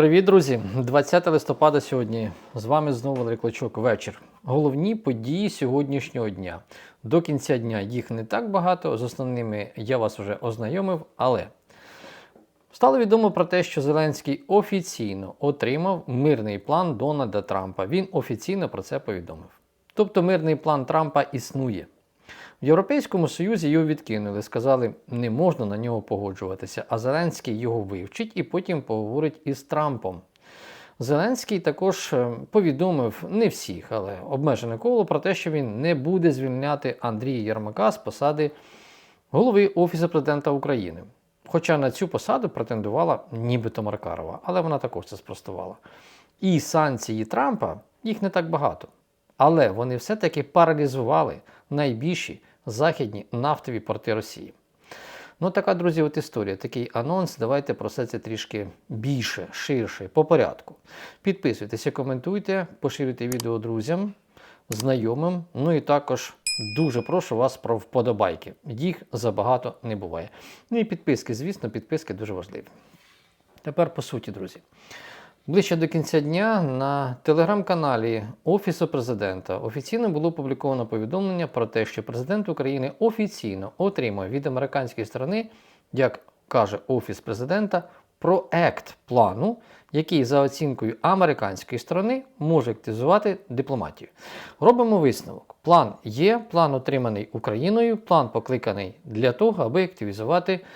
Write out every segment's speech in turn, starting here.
Привіт, друзі! 20 листопада сьогодні. З вами знову Валерій Клочок. Вечір. Головні події сьогоднішнього дня. До кінця дня їх не так багато. З основними я вас вже ознайомив, але стало відомо про те, що Зеленський офіційно отримав мирний план Дональда Трампа. Він офіційно про це повідомив. Тобто мирний план Трампа існує. В Європейському Союзі його відкинули, сказали, не можна на нього погоджуватися, а Зеленський його вивчить і потім поговорить із Трампом. Зеленський також е, повідомив не всіх, але обмежене коло про те, що він не буде звільняти Андрія Єрмака з посади голови Офісу президента України. Хоча на цю посаду претендувала нібито Маркарова, але вона також це спростувала. І санкції Трампа їх не так багато. Але вони все-таки паралізували найбільші західні нафтові порти Росії. Ну, така, друзі, от історія, такий анонс. Давайте про все це трішки більше, ширше, по порядку. Підписуйтеся, коментуйте, поширюйте відео друзям, знайомим. Ну і також дуже прошу вас про вподобайки. Їх забагато не буває. Ну і підписки, звісно, підписки дуже важливі. Тепер по суті, друзі. Ближче до кінця дня на телеграм-каналі Офісу президента офіційно було опубліковано повідомлення про те, що президент України офіційно отримав від американської сторони, як каже Офіс президента, проект плану, який за оцінкою американської сторони може активізувати дипломатію. Робимо висновок. План є, план отриманий Україною, план покликаний для того, аби активізувати дипломатію,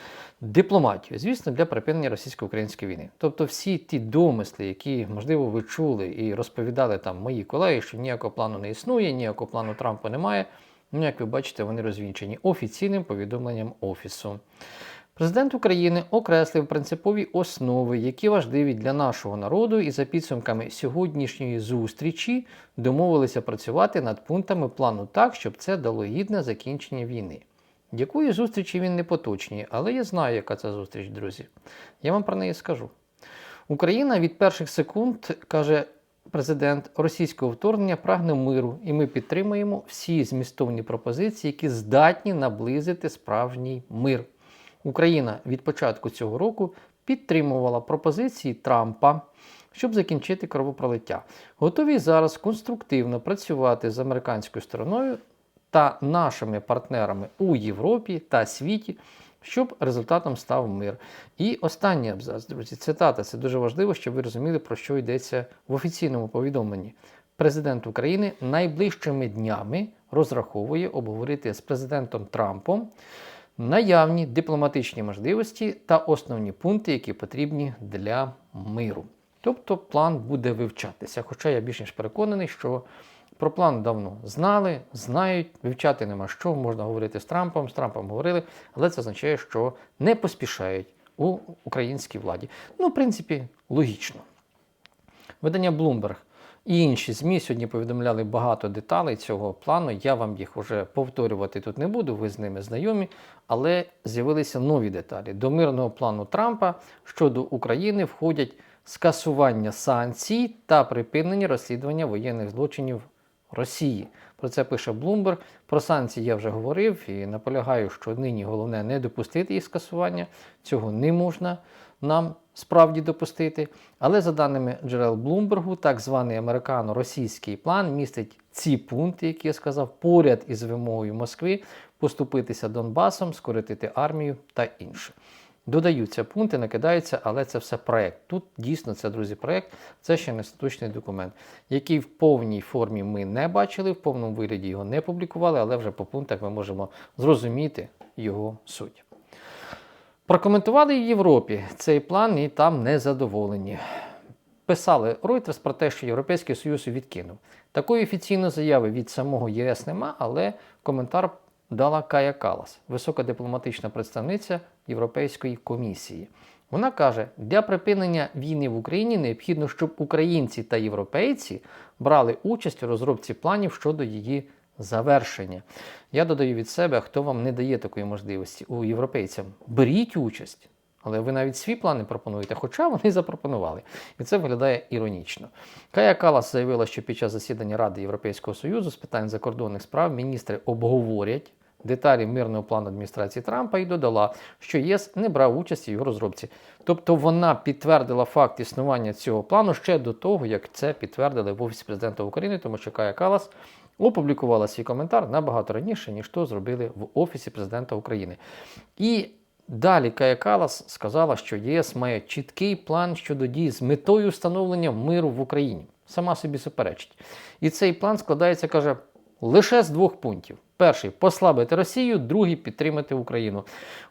звісно, для припинення російсько-української війни. Тобто всі ті домисли, які, можливо, ви чули і розповідали там мої колеги, що ніякого плану не існує, ніякого плану Трампа немає. Ну, як ви бачите, вони розвінчені офіційним повідомленням Офісу. Президент України окреслив принципові основи, які важливі для нашого народу, і за підсумками сьогоднішньої зустрічі домовилися працювати над пунктами плану так, щоб це дало гідне закінчення війни. Якої зустрічі він не поточнює, але я знаю, яка це зустріч, друзі. Я вам про неї скажу. Україна від перших секунд, каже президент, російського вторгнення прагне миру, і ми підтримуємо всі змістовні пропозиції, які здатні наблизити справжній мир. Україна від початку цього року підтримувала пропозиції Трампа. Щоб закінчити кровопролиття, готові зараз конструктивно працювати з американською стороною та нашими партнерами у Європі та світі, щоб результатом став мир. І останній абзац, друзі, цитата. Це дуже важливо, щоб ви розуміли, про що йдеться в офіційному повідомленні. Президент України найближчими днями розраховує обговорити з президентом Трампом наявні дипломатичні можливості та основні пункти, які потрібні для миру. Тобто план буде вивчатися. Хоча я більш ніж переконаний, що про план давно знали, знають, вивчати нема що, можна говорити з Трампом, з Трампом говорили, але це означає, що не поспішають у українській владі. Ну, в принципі, логічно. Видання Bloomberg і інші ЗМІ сьогодні повідомляли багато деталей цього плану. Я вам їх вже повторювати тут не буду, ви з ними знайомі, але з'явилися нові деталі. До мирного плану Трампа щодо України входять скасування санкцій та припинення розслідування воєнних злочинів Росії. Про це пише Bloomberg. Про санкції я вже говорив і наполягаю, що нині головне не допустити їх скасування. Цього не можна нам справді допустити. Але за даними джерел Блумбергу, так званий американо-російський план містить ці пункти, які я сказав, поряд із вимогою Москви поступитися Донбасом, скоротити армію та інше. Додаються пункти, накидаються, але це все проект. Тут дійсно це, друзі, проект, це ще не остаточний документ, який в повній формі ми не бачили, в повному вигляді його не публікували, але вже по пунктах ми можемо зрозуміти його суть. Прокоментували в Європі цей план і там не задоволені. Писали Reuters про те, що Європейський Союз відкинув. Такої офіційної заяви від самого ЄС нема, але коментар дала Кая Калас, висока дипломатична представниця Європейської комісії. Вона каже, для припинення війни в Україні необхідно, щоб українці та європейці брали участь у розробці планів щодо її завершення. Я додаю від себе, хто вам не дає такої можливості у європейцям, беріть участь. Але ви навіть свій плани пропонуєте, хоча вони запропонували. І це виглядає іронічно. Кая Калас заявила, що під час засідання Ради Європейського Союзу з питань закордонних справ міністри обговорять деталі мирного плану адміністрації Трампа і додала, що ЄС не брав участі в його розробці. Тобто вона підтвердила факт існування цього плану ще до того, як це підтвердили в Офісі президента України, тому що Кая Калас опублікувала свій коментар набагато раніше, ніж то зробили в Офісі президента України. І далі Кая Калас сказала, що ЄС має чіткий план щодо дій з метою встановлення миру в Україні. Сама собі суперечить. І цей план складається, каже, лише з двох пунктів. Перший послабити Росію, другий підтримати Україну.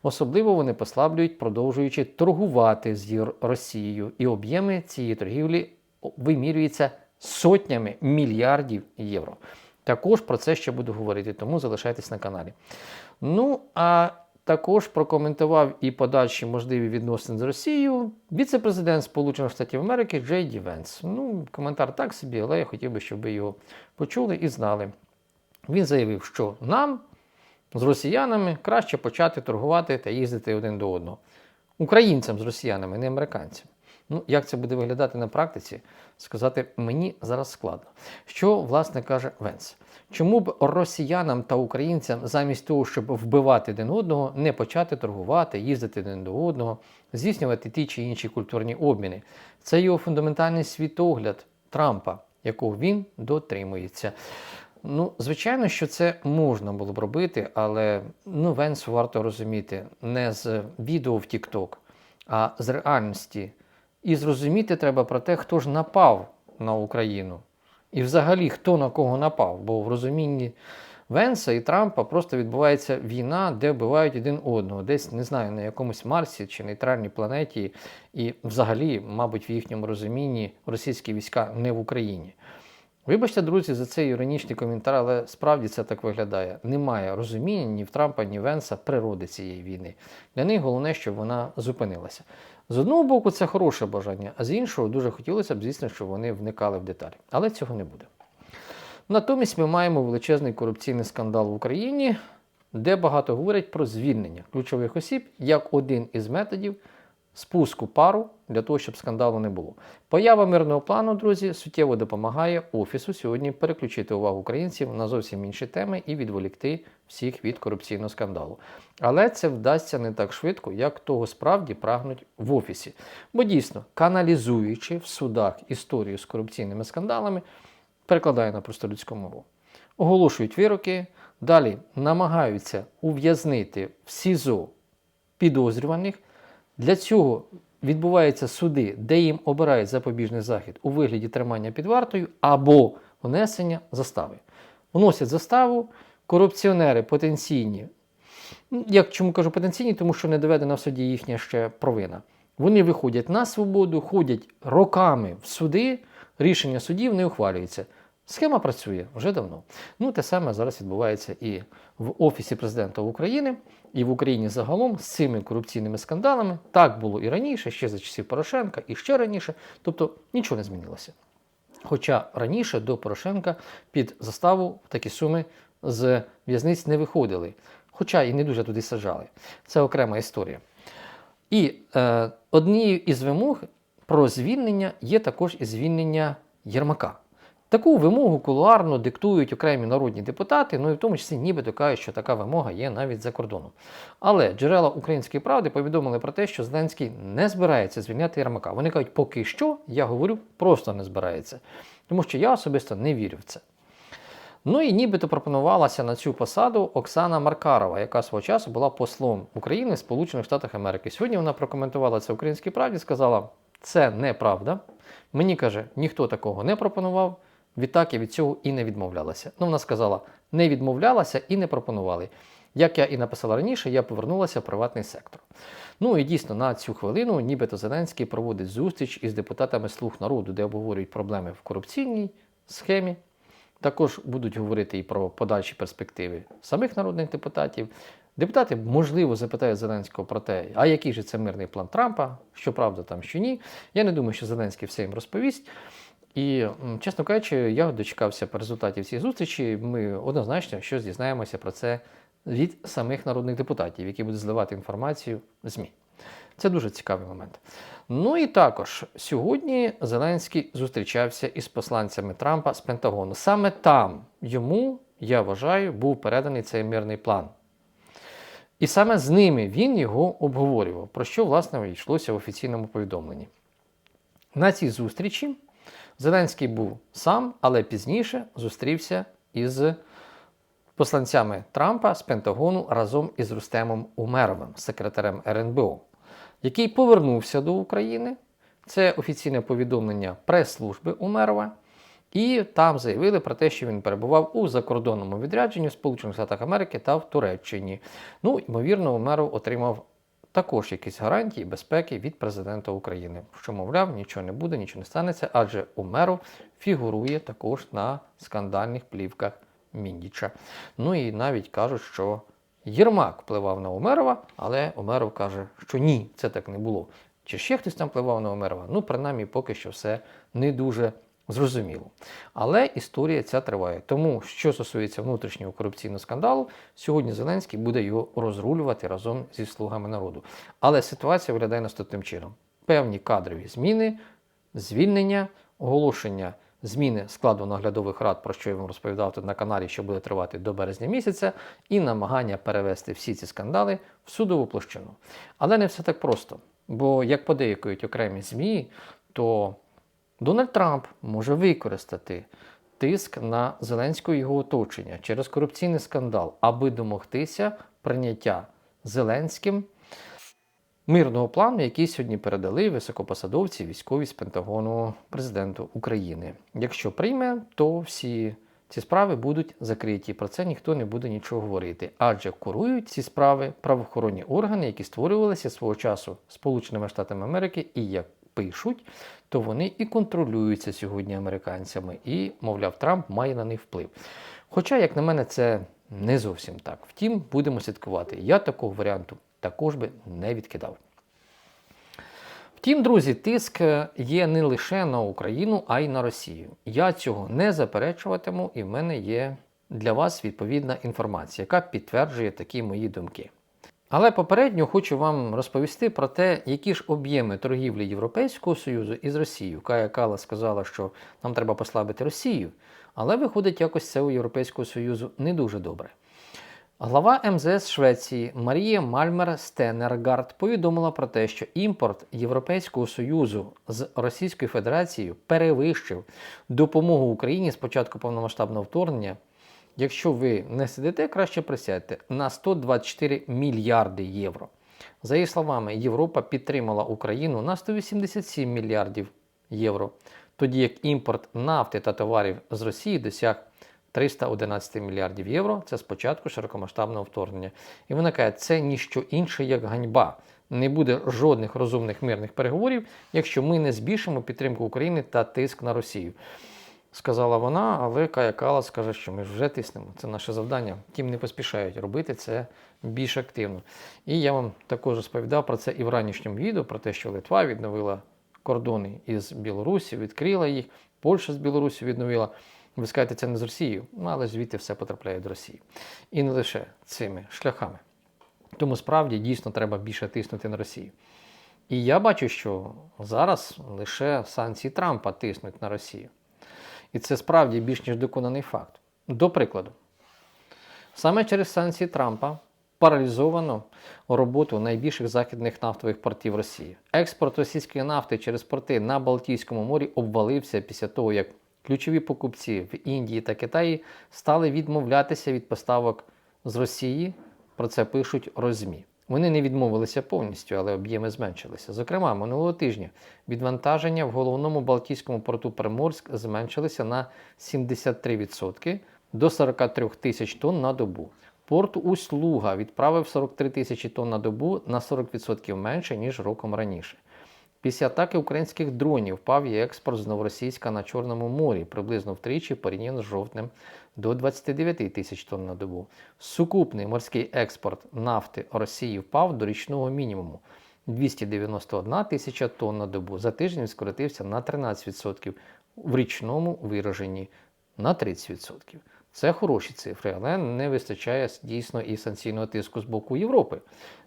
Особливо вони послаблюють, продовжуючи торгувати з Росією, і об'єми цієї торгівлі вимірюються сотнями мільярдів євро. Також про це ще буду говорити, тому залишайтесь на каналі. Ну а також прокоментував і подальші можливі відносини з Росією віце-президент Сполучених Штатів Америки Джей Ді Венс. Ну, коментар так собі, але я хотів би, щоб ви його почули і знали. Він заявив, що нам з росіянами краще почати торгувати та їздити один до одного. Українцям з росіянами, не американцям. Ну, як це буде виглядати на практиці, сказати мені зараз складно. Що, власне, каже Венс? Чому б росіянам та українцям замість того, щоб вбивати один одного, не почати торгувати, їздити один до одного, здійснювати ті чи інші культурні обміни? Це його фундаментальний світогляд Трампа, якого він дотримується. Ну, звичайно, що це можна було б робити, але ну, Венсу варто розуміти не з відео в TikTok, а з реальності. І зрозуміти треба про те, хто ж напав на Україну. І взагалі хто на кого напав. Бо в розумінні Венса і Трампа просто відбувається війна, де вбивають один одного, десь не знаю, на якомусь Марсі чи нейтральній планеті, і взагалі, мабуть, в їхньому розумінні російські війська не в Україні. Вибачте, друзі, за цей іронічний коментар, але справді це так виглядає. Немає розуміння ні в Трампа, ні Венса природи цієї війни. Для них головне, щоб вона зупинилася. З одного боку, це хороше бажання, а з іншого дуже хотілося б, звісно, щоб вони вникали в деталі. Але цього не буде. Натомість ми маємо величезний корупційний скандал в Україні, де багато говорять про звільнення ключових осіб як один із методів спуску пару для того, щоб скандалу не було. Поява мирного плану, друзі, суттєво допомагає офісу сьогодні переключити увагу українців на зовсім інші теми і відволікти всіх від корупційного скандалу. Але це вдасться не так швидко, як того справді прагнуть в офісі. Бо дійсно, каналізуючи в судах історію з корупційними скандалами, перекладає на простолюдську мову, оголошують вироки, далі намагаються ув'язнити в СІЗО підозрюваних. Для цього відбуваються суди, де їм обирають запобіжний захід у вигляді тримання під вартою або внесення застави. Вносять заставу, корупціонери потенційні. Ну, Як чому кажу потенційні, тому що не доведена в суді їхня ще провина. Вони виходять на свободу, ходять роками в суди, рішення судів не ухвалюється. Схема працює вже давно. Ну, те саме зараз відбувається і в Офісі президента України, і в Україні загалом з цими корупційними скандалами. Так було і раніше, ще за часів Порошенка, і ще раніше. Тобто нічого не змінилося. Хоча раніше до Порошенка під заставу такі суми з в'язниць не виходили, хоча і не дуже туди саджали. Це окрема історія. І е, однією із вимог про звільнення є також і звільнення Єрмака. Таку вимогу кулуарно диктують окремі народні депутати, ну і в тому числі нібито кажуть, що така вимога є навіть за кордоном. Але джерела української правди повідомили про те, що Зеленський не збирається звільняти Єрмака. Вони кажуть, поки що, я говорю, просто не збирається. Тому що я особисто не вірю в це. Ну і нібито пропонувалася на цю посаду Оксана Маркарова, яка свого часу була послом України в Сполучених Штатах Америки. Сьогодні вона прокоментувала це українській правді, сказала, це неправда. Мені каже, ніхто такого не пропонував. Відтак я від цього і не відмовлялася. Ну, вона сказала, не відмовлялася і не пропонували. Як я і написала раніше, я повернулася в приватний сектор. Ну і дійсно на цю хвилину, нібито Зеленський проводить зустріч із депутатами Слуг народу, де обговорюють проблеми в корупційній схемі. Також будуть говорити і про подальші перспективи самих народних депутатів. Депутати, можливо, запитають Зеленського про те, а який же це мирний план Трампа, що правда там, що ні. Я не думаю, що Зеленський все їм розповість. І, чесно кажучи, я дочекався по результатів цієї зустрічі. Ми однозначно щось дізнаємося про це від самих народних депутатів, які будуть зливати інформацію в ЗМІ. Це дуже цікавий момент. Ну і також сьогодні Зеленський зустрічався із посланцями Трампа з Пентагону. Саме там йому, я вважаю, був переданий цей мирний план І саме з ними він його обговорював, про що, власне, йшлося в офіційному повідомленні. На цій зустрічі Зеленський був сам, але пізніше зустрівся із посланцями Трампа з Пентагону разом із Рустемом Умеровим, секретарем РНБО, який повернувся до України. Це офіційне повідомлення прес-служби Умерова. І там заявили про те, що він перебував у закордонному відрядженні в Сполучених Штатах Америки та в Туреччині. Ну, ймовірно, Умеров отримав також якісь гарантії безпеки від президента України, що, мовляв, нічого не буде, нічого не станеться, адже Умеров фігурує також на скандальних плівках Міндіча. Ну і навіть кажуть, що Єрмак впливав на Умерова, але Умеров каже, що ні, це так не було. Чи ще хтось там впливав на Умерова? Ну, принаймні, поки що все не дуже зрозуміло. Але історія ця триває. Тому, що стосується внутрішнього корупційного скандалу, сьогодні Зеленський буде його розрулювати разом зі слугами народу. Але ситуація виглядає наступним чином: певні кадрові зміни, звільнення, оголошення. Зміни складу наглядових рад, про що я вам розповідав тут на каналі, що буде тривати до березня місяця, і намагання перевести всі ці скандали в судову площину. Але не все так просто. Бо, як подейкують окремі ЗМІ, то Дональд Трамп може використати тиск на Зеленського його оточення через корупційний скандал, аби домогтися прийняття Зеленським мирного плану, який сьогодні передали високопосадовці військові з Пентагону президенту України. Якщо прийме, то всі ці справи будуть закриті. Про це ніхто не буде нічого говорити, адже курують ці справи правоохоронні органи, які створювалися свого часу Сполученими Штатами Америки, і як пишуть, то вони і контролюються сьогодні американцями, і, мовляв, Трамп має на них вплив. Хоча, як на мене, це не зовсім так. Втім, будемо слідкувати. Я такого варіанту також би не відкидав. Втім, друзі, тиск є не лише на Україну, а й на Росію. Я цього не заперечуватиму, і в мене є для вас відповідна інформація, яка підтверджує такі мої думки. Але попередньо хочу вам розповісти про те, які ж об'єми торгівлі Європейського Союзу із Росією. Кая Кала сказала, що нам треба послабити Росію, але виходить якось це у Європейського Союзу не дуже добре. Глава МЗС Швеції Марія Мальмер Стенергард повідомила про те, що імпорт Європейського Союзу з Російською Федерацією перевищив допомогу Україні з початку повномасштабного вторгнення. Якщо ви не сидите, краще присядьте на 124 мільярди євро. За її словами, Європа підтримала Україну на 187 мільярдів євро, тоді як імпорт нафти та товарів з Росії досяг 311 мільярдів євро. Це спочатку широкомасштабного вторгнення. І виникає це ніщо інше, як ганьба. Не буде жодних розумних мирних переговорів, якщо ми не збільшимо підтримку України та тиск на Росію сказала вона, але Кая Калас каже, що ми вже тиснемо. Це наше завдання. Тим не поспішають робити це більш активно. І я вам також розповідав про це і в ранішньому відео, про те, що Литва відновила кордони із Білорусі, відкрила їх, Польща з Білорусі відновила. Ви скажете, це не з Росією, ну, але звідти все потрапляє до Росії. І не лише цими шляхами. Тому справді дійсно треба більше тиснути на Росію. І я бачу, що зараз лише санкції Трампа тиснуть на Росію. І це справді більш ніж доконаний факт. До прикладу, саме через санкції Трампа паралізовано роботу найбільших західних нафтових портів Росії. Експорт російської нафти через порти на Балтійському морі обвалився після того, як ключові покупці в Індії та Китаї стали відмовлятися від поставок з Росії. Про це пишуть розмі. Вони не відмовилися повністю, але об'єми зменшилися. Зокрема, минулого тижня відвантаження в головному Балтійському порту Приморськ зменшилися на 73% до 43 тисяч тонн на добу. Порт Услуга відправив 43 тисячі тонн на добу на 40% менше, ніж роком раніше. Після атаки українських дронів впав і експорт з Новоросійська на Чорному морі приблизно втричі порівняно з жовтнем до 29 тисяч тонн на добу. Сукупний морський експорт нафти Росії впав до річного мінімуму 291 тисяча тонн на добу. За тиждень скоротився на 13%, в річному вираженні на 30%. Це хороші цифри, але не вистачає дійсно і санкційного тиску з боку Європи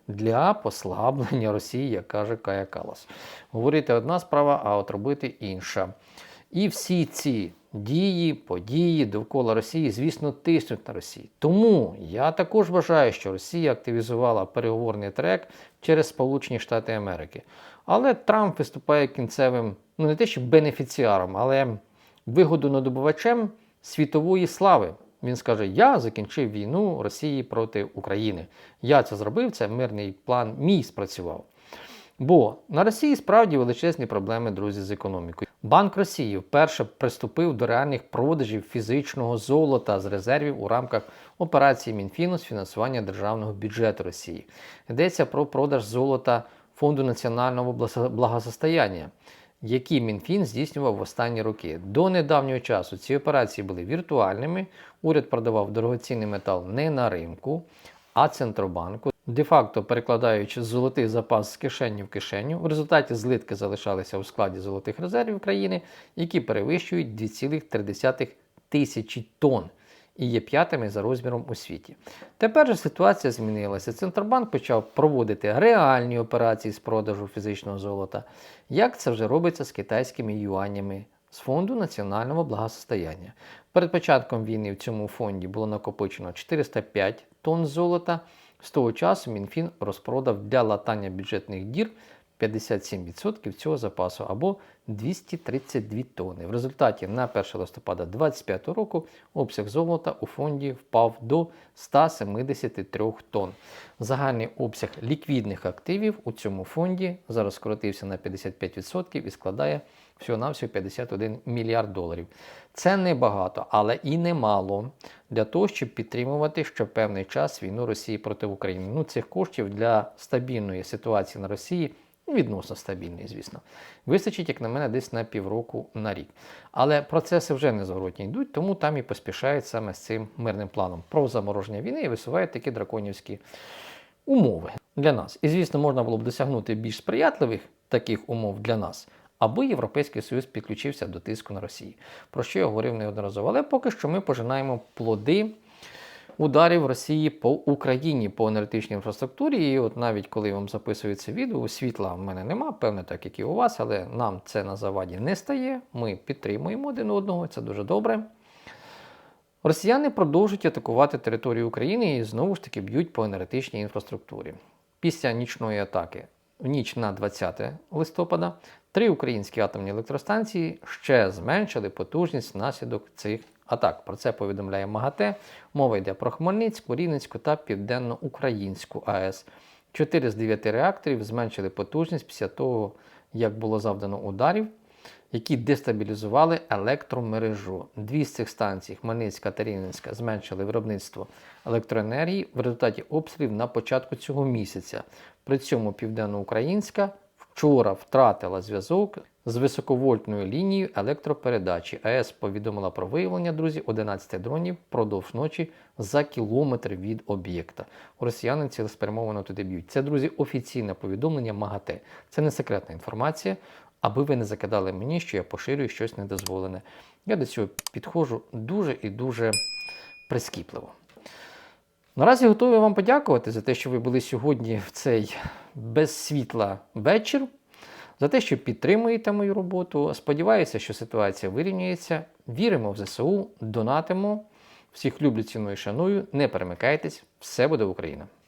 для послаблення Росії, як каже Кая Калас. Говорити одна справа, а от робити інша. І всі ці дії, події довкола Росії, звісно, тиснуть на Росію. Тому я також вважаю, що Росія активізувала переговорний трек через Сполучені Штати Америки. Але Трамп виступає кінцевим, ну не те, що бенефіціаром, але вигодонадобувачем світової слави. Він скаже: Я закінчив війну Росії проти України. Я це зробив, це мирний план мій спрацював. Бо на Росії справді величезні проблеми, друзі, з економікою. Банк Росії вперше приступив до реальних продажів фізичного золота з резервів у рамках операції Мінфіну з фінансування державного бюджету Росії. Йдеться про продаж золота Фонду національного благосостояння, які Мінфін здійснював в останні роки. До недавнього часу ці операції були віртуальними. Уряд продавав дорогоцінний метал не на ринку, а центробанку, де-факто перекладаючи золотий запас з кишені в кишеню. В результаті злитки залишалися у складі золотих резервів країни, які перевищують 2,3 тисячі тонн і є п'ятими за розміром у світі. Тепер же ситуація змінилася. Центробанк почав проводити реальні операції з продажу фізичного золота, як це вже робиться з китайськими юанями з фонду національного благосостояння. Перед початком війни в цьому фонді було накопичено 405 тонн золота. З того часу Мінфін розпродав для латання бюджетних дір 57% цього запасу або 232 тонни. В результаті на 1 листопада 2025 року обсяг золота у фонді впав до 173 тонн. Загальний обсяг ліквідних активів у цьому фонді зараз скоротився на 55% і складає всього-навсього 51 мільярд доларів. Це небагато, але і немало для того, щоб підтримувати ще певний час війну Росії проти України. Ну, цих коштів для стабільної ситуації на Росії. Ну, Відносно стабільний, звісно. Вистачить, як на мене, десь на півроку на рік. Але процеси вже незворотні йдуть, тому там і поспішають саме з цим мирним планом про замороження війни і висувають такі драконівські умови для нас. І, звісно, можна було б досягнути більш сприятливих таких умов для нас, аби Європейський Союз підключився до тиску на Росію, про що я говорив неодноразово. Але поки що ми пожинаємо плоди ударів Росії по Україні по енергетичній інфраструктурі. І от навіть коли вам записую це відео, світла в мене нема, певне, так як і у вас, але нам це на заваді не стає. Ми підтримуємо один одного, це дуже добре. Росіяни продовжують атакувати територію України і знову ж таки б'ють по енергетичній інфраструктурі. Після нічної атаки в ніч на 20 листопада три українські атомні електростанції ще зменшили потужність внаслідок цих атак. Про це повідомляє МАГАТЕ. Мова йде про Хмельницьку, Рівненську та Південно-Українську АЕС. Чотири з дев'яти реакторів зменшили потужність після того, як було завдано ударів, які дестабілізували електромережу. Дві з цих станцій, Хмельницька та Рівненська, зменшили виробництво електроенергії в результаті обстрілів на початку цього місяця. При цьому Південноукраїнська вчора втратила зв'язок з високовольтною лінією електропередачі. АЕС повідомила про виявлення, друзі, 11 дронів впродовж ночі за кілометр від об'єкта. Росіяни цілеспрямовано туди б'ють. Це, друзі, офіційне повідомлення МАГАТЕ. Це не секретна інформація, аби ви не закидали мені, що я поширюю щось недозволене. Я до цього підходжу дуже і дуже прискіпливо. Наразі готовий вам подякувати за те, що ви були сьогодні в цей без світла вечір, за те, що підтримуєте мою роботу. Сподіваюся, що ситуація вирівнюється. Віримо в ЗСУ, донатимо. Всіх люблю, ціную, шаную. Не перемикайтесь, все буде Україна!